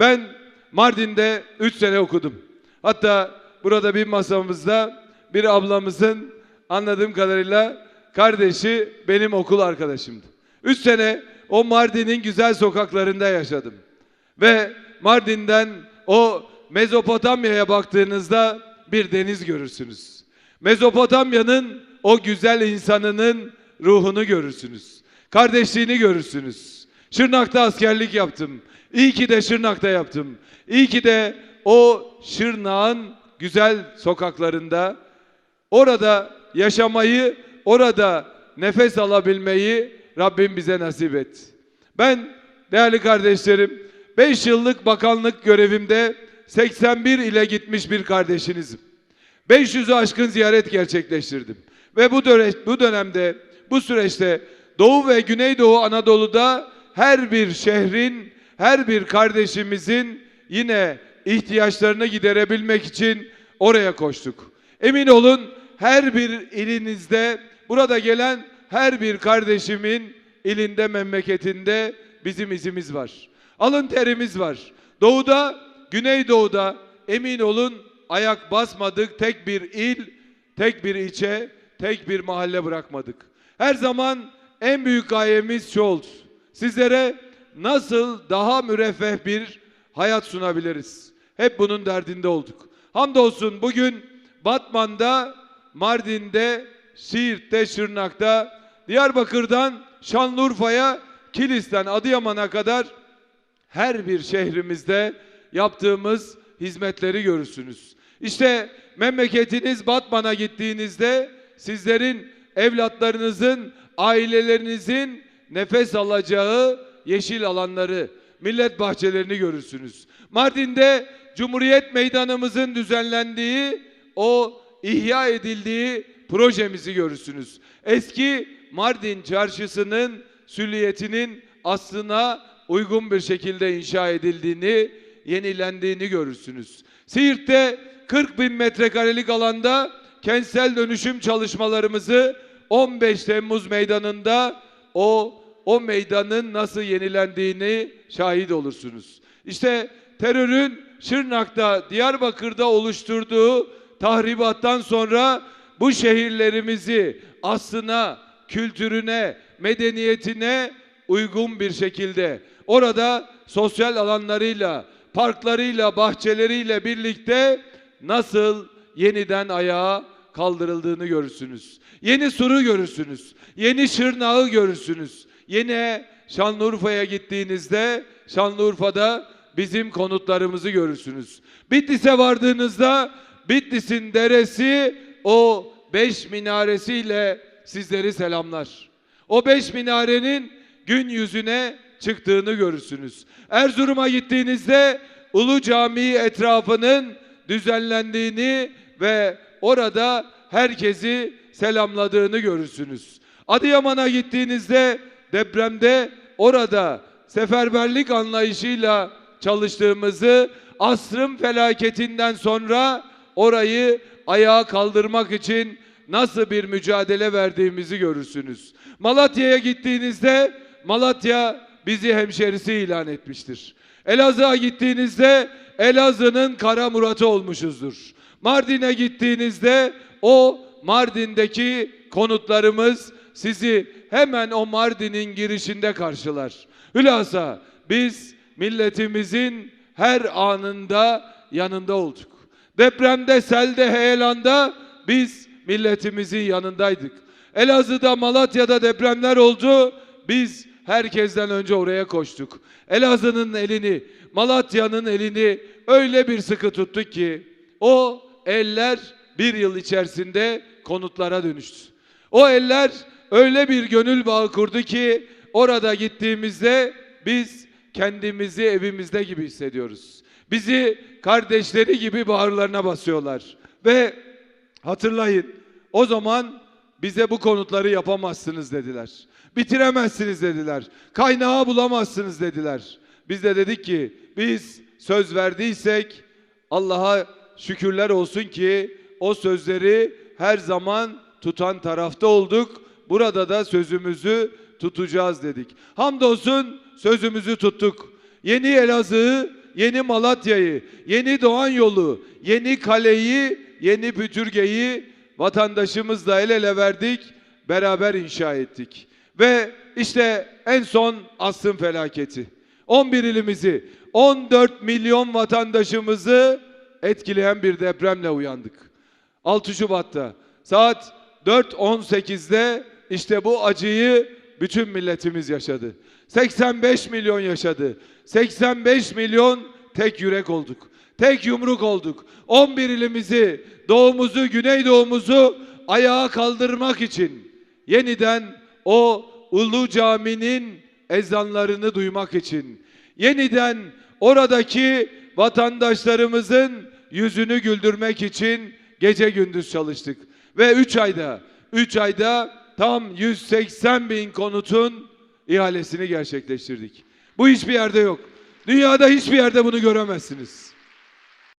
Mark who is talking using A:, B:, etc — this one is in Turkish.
A: Ben Mardin'de 3 sene okudum. Hatta burada bir masamızda bir ablamızın anladığım kadarıyla kardeşi benim okul arkadaşımdı. 3 sene o Mardin'in güzel sokaklarında yaşadım. Ve Mardin'den o Mezopotamya'ya baktığınızda bir deniz görürsünüz. Mezopotamya'nın o güzel insanının ruhunu görürsünüz. Kardeşliğini görürsünüz. Şırnak'ta askerlik yaptım. İyi ki de Şırnak'ta yaptım. İyi ki de o Şırnak'ın güzel sokaklarında orada yaşamayı, orada nefes alabilmeyi Rabbim bize nasip et. Ben değerli kardeşlerim 5 yıllık bakanlık görevimde 81 ile gitmiş bir kardeşinizim. 500'ü aşkın ziyaret gerçekleştirdim. Ve bu, döne, bu dönemde, bu süreçte Doğu ve Güneydoğu Anadolu'da her bir şehrin, her bir kardeşimizin yine ihtiyaçlarını giderebilmek için oraya koştuk. Emin olun her bir ilinizde, burada gelen her bir kardeşimin ilinde, memleketinde bizim izimiz var. Alın terimiz var. Doğuda, Güneydoğu'da emin olun ayak basmadık tek bir il, tek bir ilçe, tek bir mahalle bırakmadık. Her zaman en büyük gayemiz şu oldu. Sizlere nasıl daha müreffeh bir hayat sunabiliriz? Hep bunun derdinde olduk. Hamdolsun bugün Batman'da, Mardin'de, Siirt'te, Şırnak'ta, Diyarbakır'dan Şanlıurfa'ya, Kilis'ten Adıyaman'a kadar her bir şehrimizde yaptığımız hizmetleri görürsünüz. İşte memleketiniz Batman'a gittiğinizde sizlerin evlatlarınızın, ailelerinizin nefes alacağı yeşil alanları, millet bahçelerini görürsünüz. Mardin'de Cumhuriyet Meydanımızın düzenlendiği, o ihya edildiği projemizi görürsünüz. Eski Mardin Çarşısı'nın süliyetinin aslına uygun bir şekilde inşa edildiğini, yenilendiğini görürsünüz. Siirt'te 40 bin metrekarelik alanda kentsel dönüşüm çalışmalarımızı 15 Temmuz meydanında o o meydanın nasıl yenilendiğini şahit olursunuz. İşte terörün Şırnak'ta, Diyarbakır'da oluşturduğu tahribattan sonra bu şehirlerimizi aslına, kültürüne, medeniyetine uygun bir şekilde orada sosyal alanlarıyla, parklarıyla, bahçeleriyle birlikte nasıl yeniden ayağa kaldırıldığını görürsünüz. Yeni Sur'u görürsünüz. Yeni Şırnak'ı görürsünüz. Yine Şanlıurfa'ya gittiğinizde Şanlıurfa'da bizim konutlarımızı görürsünüz. Bitlis'e vardığınızda Bitlis'in deresi o beş minaresiyle sizleri selamlar. O beş minarenin gün yüzüne çıktığını görürsünüz. Erzurum'a gittiğinizde Ulu Camii etrafının düzenlendiğini ve orada herkesi selamladığını görürsünüz. Adıyaman'a gittiğinizde depremde orada seferberlik anlayışıyla çalıştığımızı asrın felaketinden sonra orayı ayağa kaldırmak için nasıl bir mücadele verdiğimizi görürsünüz. Malatya'ya gittiğinizde Malatya bizi hemşerisi ilan etmiştir. Elazığ'a gittiğinizde Elazığ'ın kara muratı olmuşuzdur. Mardin'e gittiğinizde o Mardin'deki konutlarımız sizi hemen o Mardin'in girişinde karşılar. Hülasa biz milletimizin her anında yanında olduk. Depremde, selde, heyelanda biz milletimizin yanındaydık. Elazığ'da, Malatya'da depremler oldu. Biz herkesten önce oraya koştuk. Elazığ'ın elini, Malatya'nın elini öyle bir sıkı tuttuk ki o eller bir yıl içerisinde konutlara dönüştü. O eller öyle bir gönül bağı kurdu ki orada gittiğimizde biz kendimizi evimizde gibi hissediyoruz. Bizi kardeşleri gibi bağırlarına basıyorlar. Ve hatırlayın o zaman bize bu konutları yapamazsınız dediler. Bitiremezsiniz dediler. Kaynağı bulamazsınız dediler. Biz de dedik ki biz söz verdiysek Allah'a şükürler olsun ki o sözleri her zaman tutan tarafta olduk. Burada da sözümüzü tutacağız dedik. Hamdolsun sözümüzü tuttuk. Yeni Elazığ'ı yeni Malatya'yı, yeni Doğan yolu, yeni kaleyi, yeni Pütürge'yi vatandaşımızla el ele verdik, beraber inşa ettik. Ve işte en son asrın felaketi. 11 ilimizi, 14 milyon vatandaşımızı etkileyen bir depremle uyandık. 6 Şubat'ta saat 4.18'de işte bu acıyı bütün milletimiz yaşadı. 85 milyon yaşadı. 85 milyon tek yürek olduk. Tek yumruk olduk. 11 ilimizi, doğumuzu, güneydoğumuzu ayağa kaldırmak için yeniden o Ulu Cami'nin ezanlarını duymak için yeniden oradaki vatandaşlarımızın yüzünü güldürmek için gece gündüz çalıştık. Ve 3 ayda, 3 ayda tam 180 bin konutun ihalesini gerçekleştirdik. Bu hiçbir yerde yok. Dünyada hiçbir yerde bunu göremezsiniz.